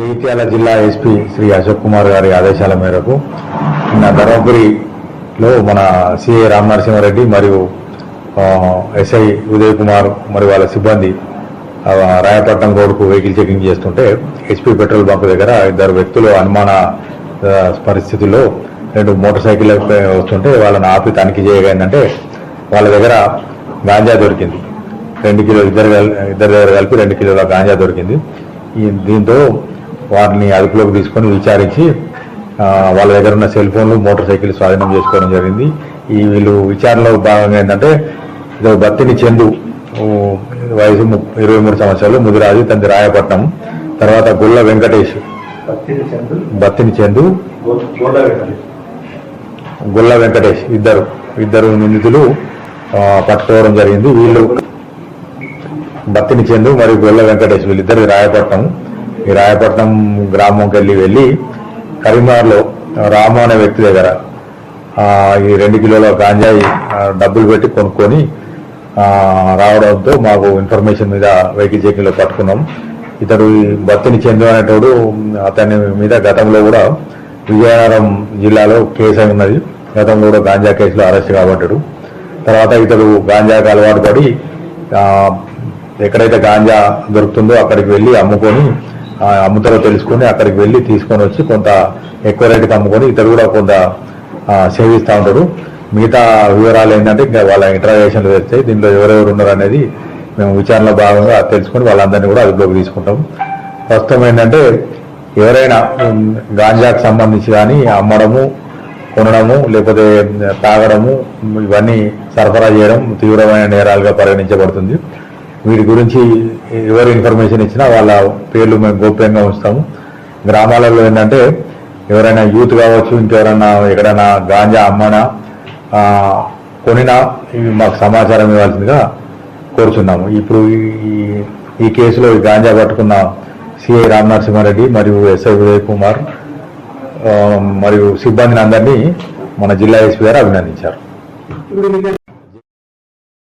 జగిత్యాల జిల్లా ఎస్పీ శ్రీ అశోక్ కుమార్ గారి ఆదేశాల మేరకు నిన్న ధర్మపురిలో మన సిఐ రామనరసింహారెడ్డి మరియు ఎస్ఐ ఉదయ్ కుమార్ మరియు వాళ్ళ సిబ్బంది రాయపట్నం రోడ్కు వెహికల్ చెకింగ్ చేస్తుంటే హెచ్పి పెట్రోల్ బంక్ దగ్గర ఇద్దరు వ్యక్తులు అనుమాన పరిస్థితుల్లో రెండు మోటార్ సైకిల్ వస్తుంటే వాళ్ళని ఆపి తనిఖీ చేయగా ఏంటంటే వాళ్ళ దగ్గర గాంజా దొరికింది. రెండు కిలో ఇద్దరు ఇద్దరు ఇద్దరి దగ్గర కలిపి రెండు కిలోల గాంజా దొరికింది. దీంతో వారిని అదుపులోకి తీసుకొని విచారించి వాళ్ళ దగ్గర ఉన్న సెల్ ఫోన్లు మోటార్ సైకిల్ స్వాధీనం చేసుకోవడం జరిగింది. ఈ వీళ్ళు విచారణలో భాగంగా ఏంటంటే ఇదో బత్తిని చెందు వయసు ఇరవై మూడు సంవత్సరాలు ముదిరాజు తండ్రి రాయపట్నం తర్వాత గుల్ల వెంకటేష్. పత్తిని చందు. బత్తిని గుల్ల వెంకటేష్. ఇద్దరు ఇద్దరు నిందితులు పట్టుకోవడం జరిగింది. వీళ్ళు బత్తిని చెందు మరియు గొల్ల వెంకటేష్ వీళ్ళిద్దరు రాయపట్నం. ఈ రాయపట్నం గ్రామంకి వెళ్ళి వెళ్ళి కరీంనగర్లో రాము అనే వ్యక్తి దగ్గర ఈ రెండు కిలోల గాంజాయి డబ్బులు పెట్టి కొనుక్కొని రావడంతో మాకు ఇన్ఫర్మేషన్ మీద వెహికల్ చెక్కింగ్లో పట్టుకున్నాం. ఇతడు భక్తిని బత్తిని చెందు అనేటోడు అతని మీద గతంలో కూడా విజయనగరం జిల్లాలో కేసు అయి ఉన్నది. గతంలో కూడా గాంజా కేసులో అరెస్ట్ కాబట్టాడు తర్వాత ఇతడు గాంజాకి అలవాటు పడి ఎక్కడైతే గాంజా దొరుకుతుందో అక్కడికి వెళ్ళి అమ్ముకొని అమ్ముతారో తెలుసుకొని అక్కడికి వెళ్ళి తీసుకొని వచ్చి కొంత ఎక్కువ రేటుకి అమ్ముకొని ఇతరు కూడా కొంత సేవిస్తూ ఉంటాడు. మిగతా వివరాలు ఏంటంటే ఇంకా వాళ్ళ ఇంటరాగేషన్లు తెస్తాయి. దీంట్లో ఎవరెవరు ఉన్నారు అనేది మేము విచారణలో భాగంగా తెలుసుకొని వాళ్ళందరినీ కూడా అదుపులోకి తీసుకుంటాం. ప్రస్తుతం ఏంటంటే ఎవరైనా గాంజాకు సంబంధించి కానీ అమ్మడము కొనడము లేకపోతే తాగడము ఇవన్నీ సరఫరా చేయడం తీవ్రమైన నేరాలుగా పరిగణించబడుతుంది. వీటి గురించి ఎవరు ఇన్ఫర్మేషన్ ఇచ్చినా వాళ్ళ పేర్లు మేము గోప్యంగా ఉంచుతాము. గ్రామాలలో ఏంటంటే ఎవరైనా యూత్ కావచ్చు ఇంకెవరైనా ఎక్కడైనా గాంజా అమ్మనా కొనినా ఇవి మాకు సమాచారం ఇవ్వాల్సిందిగా కోరుచున్నాము. ఇప్పుడు ఈ- ఈ- కేసులో గాంజా పట్టుకున్న సిఐ రామనరసింహారెడ్డి మరియు ఎస్ఐ ఉదయ్ కుమార్ మరియు సిబ్బందిని అందరినీ మన జిల్లా ఎస్పీ గారు అభినందించారు.